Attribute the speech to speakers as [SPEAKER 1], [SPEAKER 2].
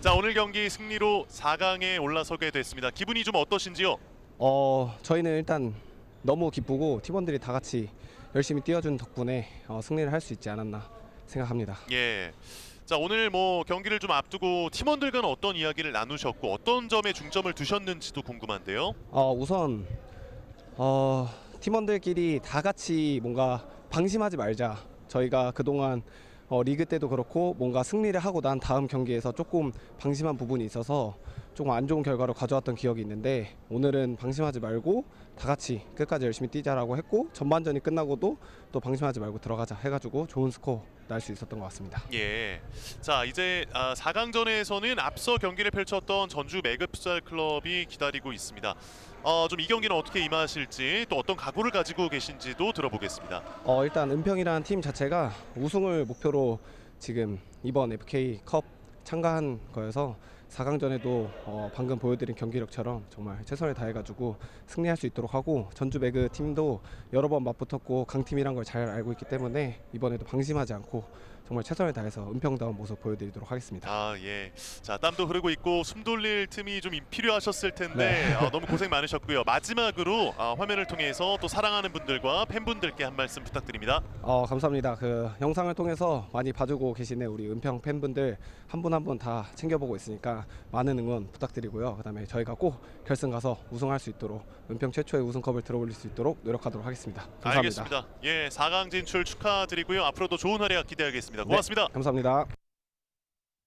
[SPEAKER 1] 자 오늘 경기 승리로 4강에 올라서게 됐습니다. 기분이 좀 어떠신지요?
[SPEAKER 2] 어 저희는 일단 너무 기쁘고 팀원들이 다 같이 열심히 뛰어준 덕분에 어, 승리를 할 수 있지 않았나 생각합니다.
[SPEAKER 1] 예. 자 오늘 뭐 경기를 좀 앞두고 팀원들과는 어떤 이야기를 나누셨고 어떤 점에 중점을 두셨는지도 궁금한데요.
[SPEAKER 2] 어 우선 어 팀원들끼리 다 같이 뭔가 방심하지 말자. 저희가 그동안 어, 리그 때도 그렇고 뭔가 승리를 하고 난 다음 경기에서 조금 방심한 부분이 있어서 조금 안 좋은 결과를 가져왔던 기억이 있는데 오늘은 방심하지 말고 다 같이 끝까지 열심히 뛰자라고 했고 전반전이 끝나고도 또 방심하지 말고 들어가자 해가지고 좋은 스코어 날 수 있었던 것 같습니다.
[SPEAKER 1] 예. 자 이제 아, 4강전에서는 앞서 경기를 펼쳤던 전주 매급살 클럽이 기다리고 있습니다. 어, 좀 이 경기는 어떻게 임하실지 또 어떤 각오를 가지고 계신지도 들어보겠습니다.
[SPEAKER 2] 어, 일단 은평이라는 팀 자체가 우승을 목표로 지금 이번 FK 컵 참가한 거여서 4강전에도 어, 방금 보여드린 경기력처럼 정말 최선을 다해가지고 승리할 수 있도록 하고 전주 매그 팀도 여러 번 맞붙었고 강팀이란 걸 잘 알고 있기 때문에 이번에도 방심하지 않고 정말 최선을 다해서 은평다운 모습 보여드리도록 하겠습니다.
[SPEAKER 1] 아 예. 자 땀도 흐르고 있고 숨 돌릴 틈이 좀 필요하셨을 텐데
[SPEAKER 2] 네.
[SPEAKER 1] 아, 너무 고생 많으셨고요. 마지막으로 아, 화면을 통해서 또 사랑하는 분들과 팬분들께 한 말씀 부탁드립니다.
[SPEAKER 2] 어, 감사합니다. 그 영상을 통해서 많이 봐주고 계시는 우리 은평 팬분들 한 분 한 분 다 챙겨보고 있으니까 많은 응원 부탁드리고요. 그다음에 저희가 꼭 결승 가서 우승할 수 있도록 은평 최초의 우승컵을 들어올릴 수 있도록 노력하도록 하겠습니다. 감사합니다.
[SPEAKER 1] 알겠습니다. 예, 4강 진출 축하드리고요. 앞으로도 좋은 활약 기대하겠습니다. 고맙습니다.
[SPEAKER 2] 감사합니다.